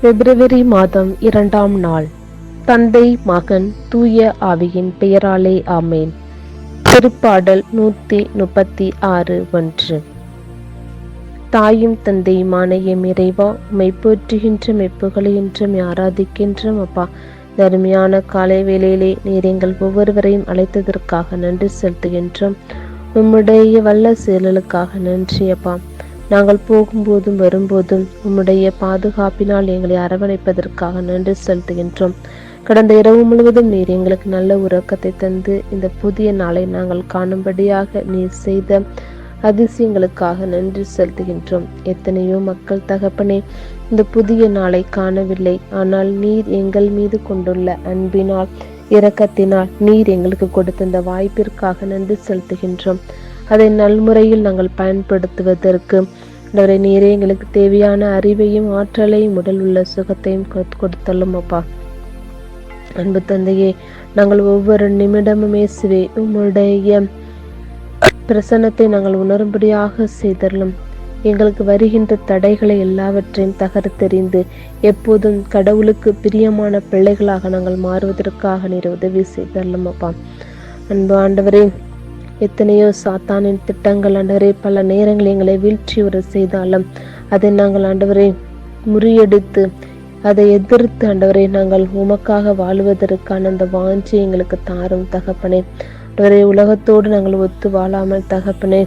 பிப்ரவரி மாதம் இரண்டாம் நாள். தந்தை மகன் தூய ஆவியின் பெயராலே ஆமேன். திருப்பாடல் நூத்தி முப்பத்தி ஆறு ஒன்று. தாயும் தந்தையுமான எம் இறைவா உமை போற்றுகின்ற மெப்புகளை என்றும் ஆராதிக்கின்றோம் அப்பா. தருமையான காலை வேளையிலே நீர் எங்கள் ஒவ்வொருவரையும் அழைத்ததற்காக நன்றி செலுத்துகின்றோம். உம்முடைய வல்ல செயலுக்காக நன்றி அப்பா. நாங்கள் போகும்போதும் வரும்போதும் உம்முடைய பாதுகாப்பினால் எங்களை அரவணைப்பதற்காக நன்றி செலுத்துகின்றோம். கடந்த இரவு முழுவதும் நீர் எங்களுக்கு நல்ல உறக்கத்தை தந்து இந்த புதிய நாளை நாங்கள் காணும்படியாக நீர் செய்த அதிசயங்களுக்காக நன்றி செலுத்துகின்றோம். எத்தனையோ மக்கள் தகப்பனே இந்த புதிய நாளை காணவில்லை. ஆனால் நீர் எங்கள் மீது கொண்டுள்ள அன்பினால் இரக்கத்தினால் நீர் எங்களுக்கு கொடுத்த இந்த வாய்ப்பிற்காக நன்றி செலுத்துகின்றோம். அதை நல்முறையில் நாங்கள் பயன்படுத்துவதற்கு ஆண்டவரே நீரே எங்களுக்கு தேவையான அறிவையும் ஆற்றலையும் உடல் உள்ள சுகத்தையும் கொடுத்தள்ளும் அப்பா. அன்பு தந்தையே நாங்கள் ஒவ்வொரு நிமிடமும் இயேசுவே உம்முடைய பிரசன்னத்தை நாங்கள் உணரும்படியாக செய்தரலும் எங்களுக்கு வருகின்ற தடைகளை எல்லாவற்றையும் தகர்த்தெறிந்து எப்போதும் கடவுளுக்கு பிரியமான பிள்ளைகளாக நாங்கள் மாறுவதற்காக நீர் உதவி செய்தரலும் அப்பா. அன்பு ஆண்டவரே எத்தனையோ சாத்தானின் திட்டங்கள் ஆண்டவரே பல நேரங்களில் எங்களை வீழ்ச்சி வர செய்தாலும் அதை நாங்கள் ஆண்டவரை முறியடித்து அதை எதிர்த்து ஆண்டவரை நாங்கள் உமக்காக வாழ்வதற்கான அந்த வாஞ்சி எங்களுக்கு தாரும் தகப்பனே. ஆண்டவரே உலகத்தோடு நாங்கள் ஒத்து வாழாமல் தகப்பனே.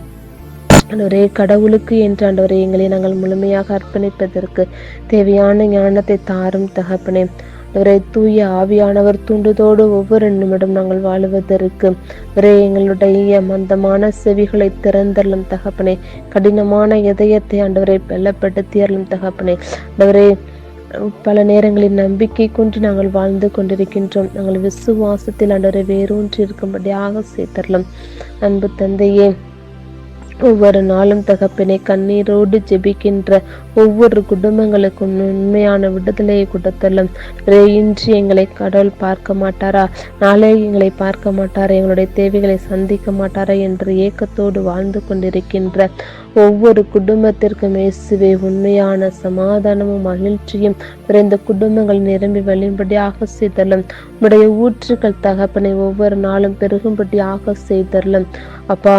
ஆண்டவரே கடவுளுக்கு என்று ஆண்டவரே எங்களை நாங்கள் முழுமையாக அர்ப்பணிப்பதற்கு தேவையான ஞானத்தை தாரும் தகப்பனே. அவரை தூய ஆவியானவர் தூண்டுதோடு ஒவ்வொரு நிமிடம் நாங்கள் வாழுவதற்கு. ஒரே எங்களுடைய மந்தமான செவிகளை திறந்தள்ளும் தகப்பனே. கடினமான இதயத்தை ஆண்டவரை பலப்படுத்தியறலும் தகப்பனே. ஆண்டவரே பல நேரங்களில் நம்பிக்கை கொண்டு நாங்கள் வாழ்ந்து கொண்டிருக்கின்றோம். நாங்கள் விசுவாசத்தில் ஆண்டவரை வேரூன்றி இருக்கும்படியாக சேர்த்தரலாம். அன்பு தந்தையே ஒவ்வொரு நாளும் தகப்பனை கண்ணீரோடு ஜெபிக்கின்ற ஒவ்வொரு குடும்பங்களுக்கும் உண்மையான விடுதலையை கொடுத்தலும். இன்று எங்களை கடவுள் பார்க்க மாட்டாரா? நாளை எங்களை பார்க்க மாட்டாரா? எங்களுடைய தேவைகளை சந்திக்க மாட்டாரா என்று ஏக்கத்தோடு வாழ்ந்து கொண்டிருக்கின்ற ஒவ்வொரு குடும்பத்திற்கும் இயேசுவே உண்மையான சமாதானமும் மகிழ்ச்சியும் பிறந்த குடும்பங்கள் நிரம்பி வழிபடியாக செய்தலும். உடைய ஊற்றுக்கள் தகப்பனை ஒவ்வொரு நாளும் பெருகும்படியாக செய்தரலும் அப்பா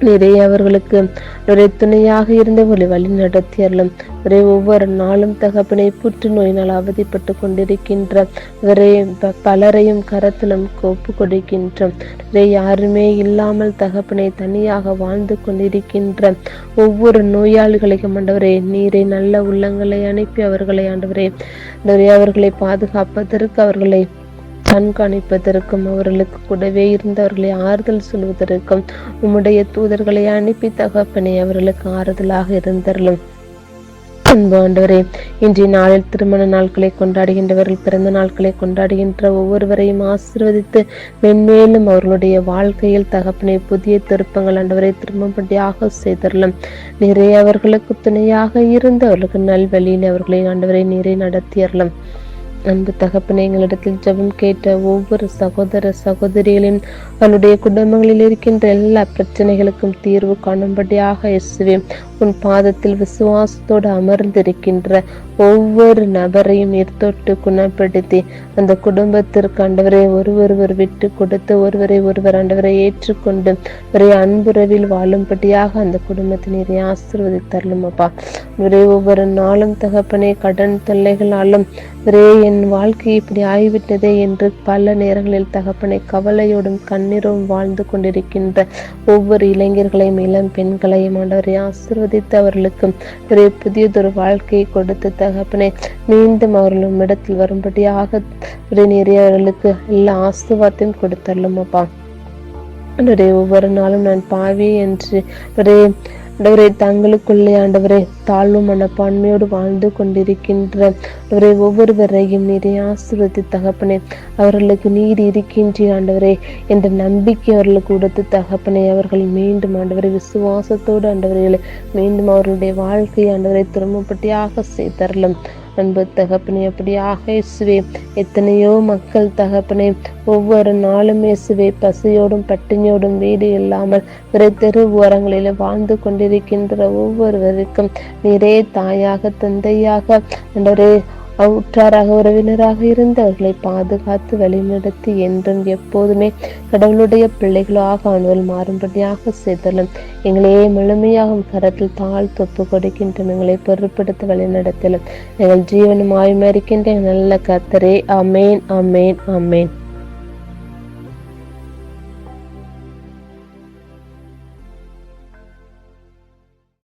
நிறைய அவர்களுக்கு ஒரே துணையாக இருந்தவர்களை வழி நடத்தியறலும் ஒரே ஒவ்வொரு நாளும் தகப்பனை புற்றுநோயினால் அவதிப்பட்டு கொண்டிருக்கின்ற ஒரே பலரையும் கரத்திலும் ஒப்பு கொடுக்கின்றோம் ஒரே யாருமே இல்லாமல் தகப்பனை தனியாக வாழ்ந்து கொண்டிருக்கின்ற ஒவ்வொரு நோயாளிகளையும் ஆண்டவரே நீரை நல்ல உள்ளங்களை அனுப்பி அவர்களை ஆண்டவரே அவர்களை பாதுகாப்பதற்கு அவர்களை கண்காணிப்பதற்கும் அவர்களுக்கு கூடவே இருந்தவர்களை ஆறுதல் சொல்வதற்கும் உம்முடைய தூதர்களை அனுப்பி தகப்பனை அவர்களுக்கு ஆறுதலாக இருந்தர்களும் அன்பாண்டவரே இன்றைய நாளில் திருமண நாட்களை கொண்டாடுகின்றவர்கள் பிறந்த நாட்களை கொண்டாடுகின்ற ஒவ்வொருவரையும் ஆசிர்வதித்து மென்மேலும் அவர்களுடைய வாழ்க்கையில் தகப்பனை புதிய திருப்பங்கள் ஆண்டவரை திரும்பப்படியாக செய்தரலாம் நிறைய அவர்களுக்கு துணையாக இருந்து அவர்களுக்கு நல்வழியில் அவர்களை ஆண்டவரை நீரை நடத்தியறலாம் அன்பு தகப்பனை எங்களிடத்தில் ஜெபம் கேட்ட ஒவ்வொரு சகோதர சகோதரிகளின் அவனுடைய குடும்பங்களில் இருக்கின்ற எல்லா பிரச்சனைகளுக்கும் தீர்வு காணும்படியாக இயேசுவே உன் பாதத்தில் விசுவாசத்தோடு அமர்ந்திருக்கின்ற ஒவ்வொரு நபரையும் நீர் குணப்படுத்தி அந்த குடும்பத்திற்கு ஆண்டவரை ஒருவொருவர் விட்டு கொடுத்து ஒருவரை ஒருவர் ஆண்டவரை ஏற்றுக்கொண்டு ஒரே அன்புறவில் வாழும்படியாக அந்த குடும்பத்தை நீரை ஆசிர்வதித்தரலும் அப்பா ஒரே ஒவ்வொரு நாளும் தகப்பனே கடன் தொல்லைகளாலும் ஒரே என் வாழ்க்கை இப்படி ஆகிவிட்டதே என்று பல நேரங்களில் தகப்பனை கவலையோடும் கண்ணீரும் வாழ்ந்து கொண்டிருக்கின்ற ஒவ்வொரு இளைஞர்களையும் இளம் பெண்களையும் ஆண்டவரை ஆசிர்வதி அவர்களுக்கு ஒரு புதியதொரு வாழ்க்கையை கொடுத்து தகப்பனை மீண்டும் அவர்களும் இடத்தில் வரும்படியாக ஒரே நிறைய அவர்களுக்கு எல்லா ஆசிர்வாதத்தையும் கொடுத்தரலும் அப்பா ஒவ்வொரு நாளும் நான் பாவி என்று ஒரே ஆண்டவரே தங்களுக்குள்ளே ஆண்டவரே தாழ்வு மனப்பான்மையோடு வாழ்ந்து கொண்டிருக்கின்ற அவரை ஒவ்வொருவரையும் நீரை ஆசிர்வதி தகப்பனே. அவர்களுக்கு நீர் இருக்கின்ற ஆண்டவரே. என்ற நம்பிக்கை அவர்களுக்கு கொடுத்து தகப்பனே அவர்கள் மீண்டும் ஆண்டவரை விசுவாசத்தோடு ஆண்டவர்களை மீண்டும் அவர்களுடைய வாழ்க்கை ஆண்டவரை திரும்பப்பட்டியாக செய்தரலும். அன்பு தகப்பனே அப்படியாக இயேசுவே எத்தனையோ மக்கள் தகப்பனே ஒவ்வொரு நாளும் இயேசுவே பசியோடும் பட்டினியோடும் வீடு இல்லாமல் ஒரு தெரு ஓரங்களில் வாழ்ந்து கொண்டிருக்கின்ற ஒவ்வொருவருக்கும் நீரே தாயாக தந்தையாக அன்றரே உற்றாராக உறவினராக இருந்தவர்களை பாதுகாத்து வழிநடத்தி என்றும் எப்போதுமே கடவுளுடைய பிள்ளைகளாக அணுவல் மாறும்படியாக செய்தலும். எங்களையே முழுமையாக கரத்தில் தாழ் தொப்பு கொடுக்கின்ற எங்களை பொருட்படுத்த வழிநடத்தலும். எங்கள் ஜீவனும் ஆயுமரிக்கின்ற நல்ல கத்தரே அமேன் அமேன் அமேன்